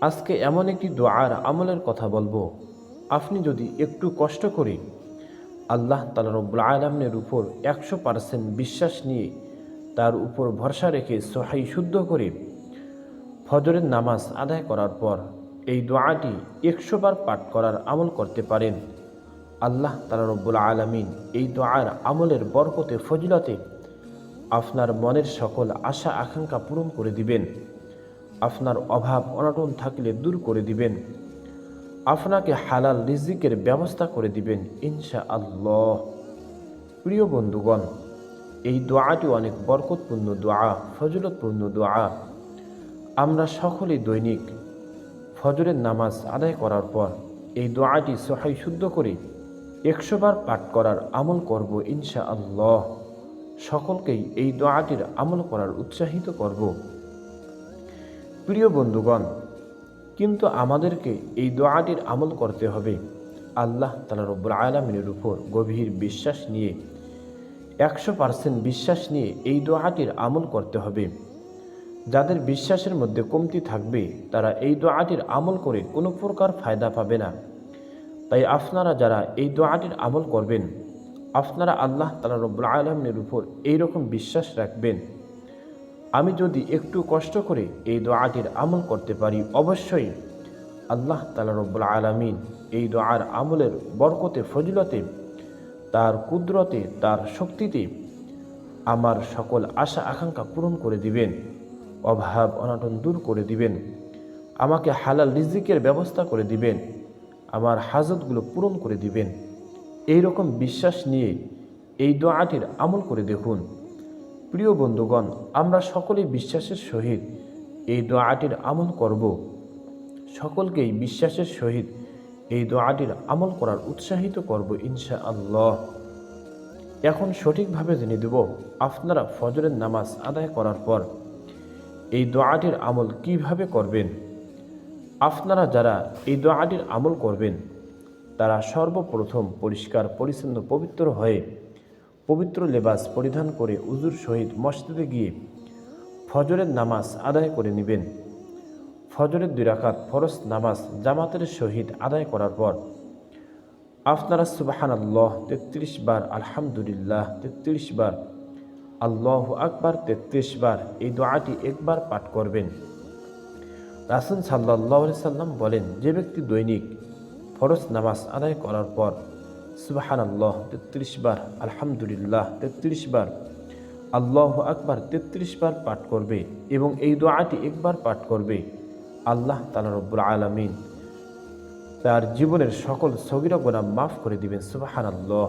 আজকে এমন একটি দোয়ার আমলের কথা বলব। আপনি যদি একটু কষ্ট করে আল্লাহ তালা রব্বুল আলমের উপর একশো পার্সেন্ট বিশ্বাস নিয়ে তার উপর ভরসা রেখে সহাই শুদ্ধ করে ফজরের নামাজ আদায় করার পর এই দোয়াটি একশো বার পাঠ করার আমল করতে পারেন। আল্লাহ তালা রব্বুল আলমিন এই দোয়ার আমলের বরকতে, ফজিলতে আপনার মনের সকল আশা আকাঙ্ক্ষা পূরণ করে দিবেন। আপনার অভাব অনটন থাকলে দূর করে দিবেন। আপনাকে হালাল রিজিকের ব্যবস্থা করে দিবেন ইনশা আল্লাহ প্রিয় বন্ধুগণ, এই দোয়াটি অনেক বরকতপূর্ণ দোয়া, ফজলতপূর্ণ দোয়া। আমরা সকলেই দৈনিক ফজরের নামাজ আদায় করার পর এই দোয়াটি সহাই শুদ্ধ করে একশো বার পাঠ করার আমল করব ইনশা আল্লাহ সকলকেই এই দোয়াটির আমল করার উৎসাহিত করব। প্রিয় বন্ধুগণ, কিন্তু আমাদেরকে এই দোয়াটির আমল করতে হবে। আল্লাহ তালা রব্বুল আলমিনের উপর গভীর বিশ্বাস নিয়ে, একশো পার্সেন্ট বিশ্বাস নিয়ে এই দোয়াটির আমল করতে হবে। যাদের বিশ্বাসের মধ্যে কমতি থাকবে, তারা এই দোয়াটির আমল করে কোনো প্রকার ফায়দা পাবে না। তাই আপনারা যারা এই দোয়াটির আমল করবেন, আপনারা আল্লাহ তালা রব্বুল আলমিনের উপর এইরকম বিশ্বাস রাখবেন। আমি যদি একটু কষ্ট করে এই দোয়াটির আমল করতে পারি, অবশ্যই আল্লাহ তালা রব্বুল আলমিন এই দোয়ার আমলের বরকতে, ফজিলতে, তার কুদরতে, তার শক্তিতে আমার সকল আশা, আকাঙ্ক্ষা পূরণ করে দিবেন, অভাব, অনাটন দূর করে দিবেন, আমাকে হালাল রিজিকের ব্যবস্থা করে দিবেন, আমার হাজতগুলো পূরণ করে দিবেন। এই রকম বিশ্বাস নিয়ে এই দোয়াটির আমল করে দেখুন। প্রিয় বন্ধুগণ, আমরা সকলে বিশ্বাসের সহিত এই দোয়াটির আমল করব। সকলকেই বিশ্বাসের সহিত এই দোয়াটির আমল করার উৎসাহিত করব ইনশা আল্লাহ এখন সঠিকভাবে জেনে দেব আপনারা ফজরের নামাজ আদায় করার পর এই দোয়াটির আমল কীভাবে করবেন। আপনারা যারা এই দোয়াটির আমল করবেন, তারা সর্বপ্রথম পরিষ্কার, পরিচ্ছন্ন, পবিত্র হয়ে পবিত্র লেবাস পরিধান করে উজুর সহিত মসজিদে গিয়ে ফজরের নামাজ আদায় করে নেবেন। ফজরের দুই রাকাত ফরজ নামাজ জামাতের সহিত আদায় করার পর আপনারা সুবাহান আল্লাহ তেত্রিশ বার আলহামদুলিল্লাহ, তেত্রিশ বার আল্লাহ আকবার, তেত্রিশ বার এই দোয়াটি একবার পাঠ করবেন। রাসুল সাল্লাহ সাল্লাম বলেন, যে ব্যক্তি দৈনিক ফরজ নামাজ আদায় করার পর সুবাহান আল্লাহ তেত্রিশ বার, আলহামদুলিল্লাহ, তেত্রিশ বার, আল্লাহ আকবার, তেত্রিশ বার পাঠ করবে এবং এই দোয়াটি একবার পাঠ করবে। আল্লাহ তালা রব্বুল আলমিন তার জীবনের সকল সগিরা গোনা মাফ করে দিবেন সুবাহান আল্লাহ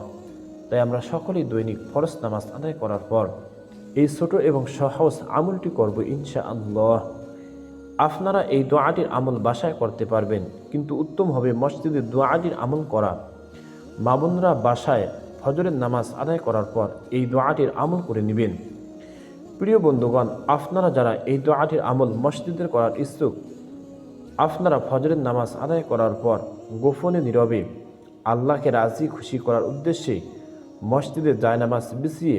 তাই আমরা সকলেই দৈনিক ফরজ নামাজ আদায় করার পর এই ছোট এবং সহজ আমলটি করব ইনশা আল্লাহ আপনারা এই দোয়াটির আমল বাসায় করতে পারবেন, কিন্তু উত্তম হবে মসজিদে দোয়াটির আমল করা। মামুনরা বাসায় ফজরের নামাজ আদায় করার পর এই দোয়াটির আমল করে নেবেন। প্রিয় বন্ধুগণ, আপনারা যারা এই দোয়াটির আমল মসজিদের করার ইচ্ছুক, আপনারা ফজরের নামাজ আদায় করার পর গোপনে নীরবে আল্লাহকে রাজি খুশি করার উদ্দেশ্যে মসজিদে জায়নামাজ বিছিয়ে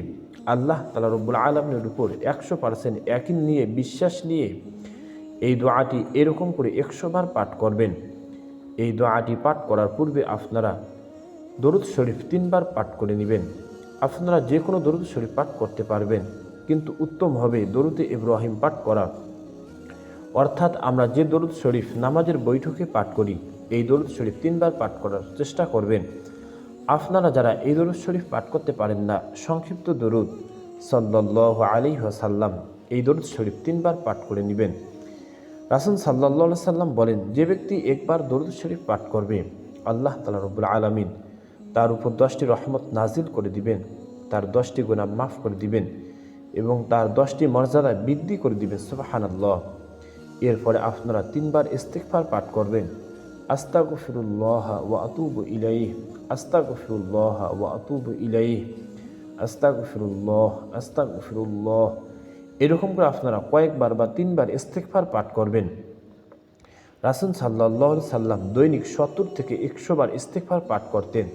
আল্লাহ তালা রব্বুল আলমের উপর একশো পার্সেন্ট একই নিয়ে বিশ্বাস নিয়ে এই দোয়াটি এরকম করে একশো বার পাঠ করবেন। এই দোয়াটি পাঠ করার পূর্বে আপনারা দরুদ শরীফ তিনবার পাঠ করে নেবেন। আপনারা যে কোনো দরুদ শরীফ পাঠ করতে পারবেন, কিন্তু উত্তম হবে দরুদে ইব্রাহিম পাঠ করা। অর্থাৎ আমরা যে দরুদ শরীফ নামাজের বৈঠকে পাঠ করি, এই দরুদ শরীফ তিনবার পাঠ করার চেষ্টা করবেন। আপনারা যারা এই দরুদ শরীফ পাঠ করতে পারেন না, সংক্ষিপ্ত দরুদ সাল্লাহ আলী সাল্লাম এই দরুদ শরীফ তিনবার পাঠ করে নেবেন। রাসুল সাল্লাহ সাল্লাম বলেন, যে ব্যক্তি একবার দরুদ শরীফ পাঠ করবে, আল্লাহ তালা রবুল আলমিন তার উপর দশটি রহমত নাজিল করে দিবেন, তার দশটি গুণা মাফ করে দিবেন এবং তার দশটি মর্যাদা বৃদ্ধি করে দিবেন সুবাহান আল্লাহ এরপরে আপনারা তিনবার ইস্তেকফার পাঠ করবেন। আস্তা গফিরুল্লাহ ও আতুব ইলাই আস্তা গফিরুল্লাহ ও আতুব ইলাই আস্তা গফিরুল্লাহ আস্তা গফিরুল্লাহ এরকম করে আপনারা কয়েকবার বা তিনবার ইস্তেকফার পাঠ করবেন। রাসুল সাল্লাহ সাল্লাম দৈনিক সত্তর থেকে একশো বার ইস্তেকফার পাঠ করতেন।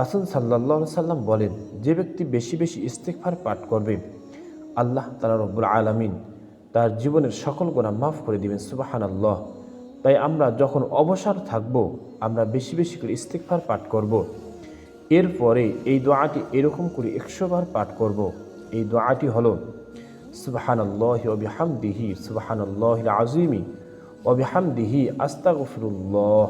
রাসুল সাল্লাহ সাল্লাম বলেন, যে ব্যক্তি বেশি বেশি ইস্তেকফার পাঠ করবে, আল্লাহ তালা রব্বুল আলমিন তার জীবনের সকল গোনা মাফ করে দিবেন সুবাহান আল্লাহ তাই আমরা যখন অবসর থাকব, আমরা বেশি বেশি করে ইস্তিকফার পাঠ করব। এরপরে এই দোয়াটি এরকম করে একশো বার পাঠ করব। এই দোয়াটি হলো, সুবাহানাল্লাহ অবিহামদিহি সুবাহানাল্লাহ আজিমি অবিহামদিহি আস্তাগফিরুল্লাহ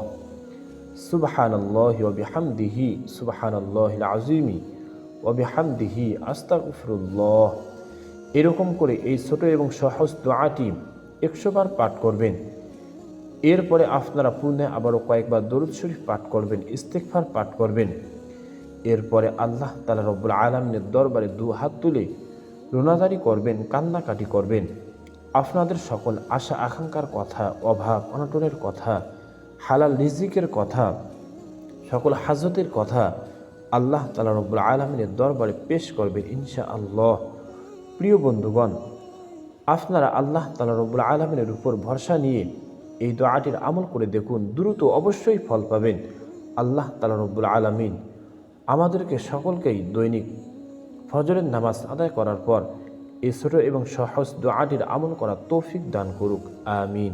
সুবহানাল্লাহি ওয়া বিহামদিহি সুবহানাল্লাহিল আযীমি ওয়া বিহামদিহি আস্তাগফিরুল্লাহ। এরকম করে এই ছোট এবং সহজ দোয়াটি একশো বার পাঠ করবেন। এরপরে আপনারা পুনঃ আবারও কয়েকবার দরুদ শরীফ পাঠ করবেন ইস্তেকফার পাঠ করবেন। এরপরে আল্লাহ তালা রব্বুল আলমিনের দরবারে দু হাত তুলে রোনাদারি করবেন, কান্নাকাটি করবেন। আপনাদের সকল আশা আকাঙ্ক্ষার কথা, অভাব, অনটনের কথা হালাল রিজিকের কথা, সকল হাজতের কথা আল্লাহ তালা রব্বুল আলমিনের দরবারে পেশ করবেন ইনশা আল্লাহ প্রিয় বন্ধুগণ, আপনারা আল্লাহ তালা রব্বুল আলমিনের উপর ভরসা নিয়ে এই দোয়াটির আমল করে দেখুন, দ্রুত অবশ্যই ফল পাবেন আল্লাহ তালা রব্বুল আলমিন। আমাদেরকে সকলকেই দৈনিক ফজরের নামাজ আদায় করার পর এই ছোট এবং সহজ দোয়াটির আমল করা তৌফিক দান করুক, আমিন।